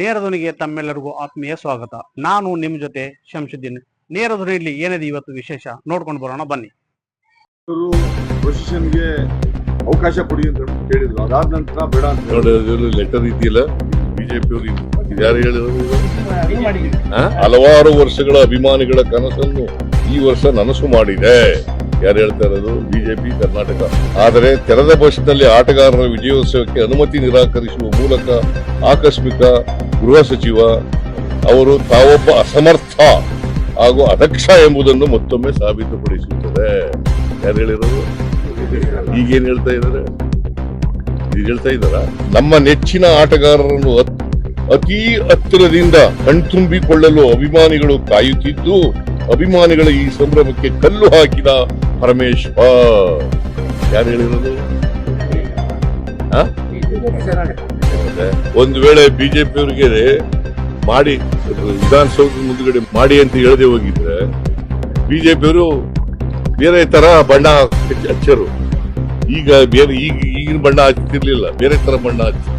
ನೇರ ಧ್ವನಿಗೆ ತಮ್ಮೆಲ್ಲರಿಗೂ ಆತ್ಮೀಯ ಸ್ವಾಗತ. ನಾನು ನಿಮ್ಮ ಜೊತೆ ಶಂಶುದ್ದೀನ್. ನೇರ ಇಲ್ಲಿ ಏನಿದೆ ಇವತ್ತು ವಿಶೇಷ? ನೋಡ್ಕೊಂಡು ಬರೋಣ ಬನ್ನಿ. ಪೊಸಿಷನ್ಗೆ ಅವಕಾಶ ಕೊಡಿ ಅಂತ ಕೇಳಿದ್ರು ಅದಾದ ನಂತರ ಬೇಡ ಅಂತ ಲೆಟರ್ ಇದೆಯಲ್ಲ ಬಿಜೆಪಿ ಅವರು ಯಾರು ಹೇಳಿದ್ರು? ಹಲವಾರು ವರ್ಷಗಳ ಅಭಿಮಾನಿಗಳ ಕನಸನ್ನು ಈ ವರ್ಷ ನನಸು ಮಾಡಿದೆ. ಯಾರು ಹೇಳ್ತಾ ಇರೋದು? ಬಿಜೆಪಿ, ಕರ್ನಾಟಕ. ಆದರೆ ತೆರೆದ ಬಸ್ನಲ್ಲಿ ಆಟಗಾರರ ವಿಜಯೋತ್ಸವಕ್ಕೆ ಅನುಮತಿ ನಿರಾಕರಿಸುವ ಮೂಲಕ ಆಕಸ್ಮಿಕ ಗೃಹ ಸಚಿವ ಅವರು ತಾವೊಬ್ಬ ಅಸಮರ್ಥ ಹಾಗೂ ಅದಕ್ಷ ಎಂಬುದನ್ನು ಮತ್ತೊಮ್ಮೆ ಸಾಬೀತುಪಡಿಸುತ್ತದೆ. ಯಾರು ಹೇಳಿರೋದು? ಈಗೇನು ಹೇಳ್ತಾ ಇದ್ದಾರೆ? ಈಗ ಹೇಳ್ತಾ ಇದ್ದಾರ? ನಮ್ಮ ನೆಚ್ಚಿನ ಆಟಗಾರರನ್ನು ಅತಿ ಹತ್ತಿರದಿಂದ ಕಣ್ತುಂಬಿಕೊಳ್ಳಲು ಅಭಿಮಾನಿಗಳು ಕಾಯುತ್ತಿದ್ದು, ಅಭಿಮಾನಿಗಳ ಈ ಸಂಭ್ರಮಕ್ಕೆ ಕಲ್ಲು ಹಾಕಿದ ಪರಮೇಶ್ವರ್ ಯಾರು ಹೇಳಿರೋದು? ಒಂದು ವೇಳೆ ಬಿಜೆಪಿ ಅವರಿಗೆ ಮಾಡಿ ವಿಧಾನಸೌಧ ಮುಂದ್ಗಡೆ ಮಾಡಿ ಅಂತ ಹೇಳದೆ ಹೋಗಿದ್ರೆ ಬಿಜೆಪಿ ಅವರು ಬೇರೆ ತರ ಬಣ್ಣ ಹಚ್ಚ- ಹಚ್ಚರು. ಈಗ ಬೇರೆ, ಈಗ ಈಗಿನ ಬಣ್ಣ ಹಚ್ತಿರ್ಲಿಲ್ಲ, ಬೇರೆ ತರ ಬಣ್ಣ ಹಚ್ಚಿ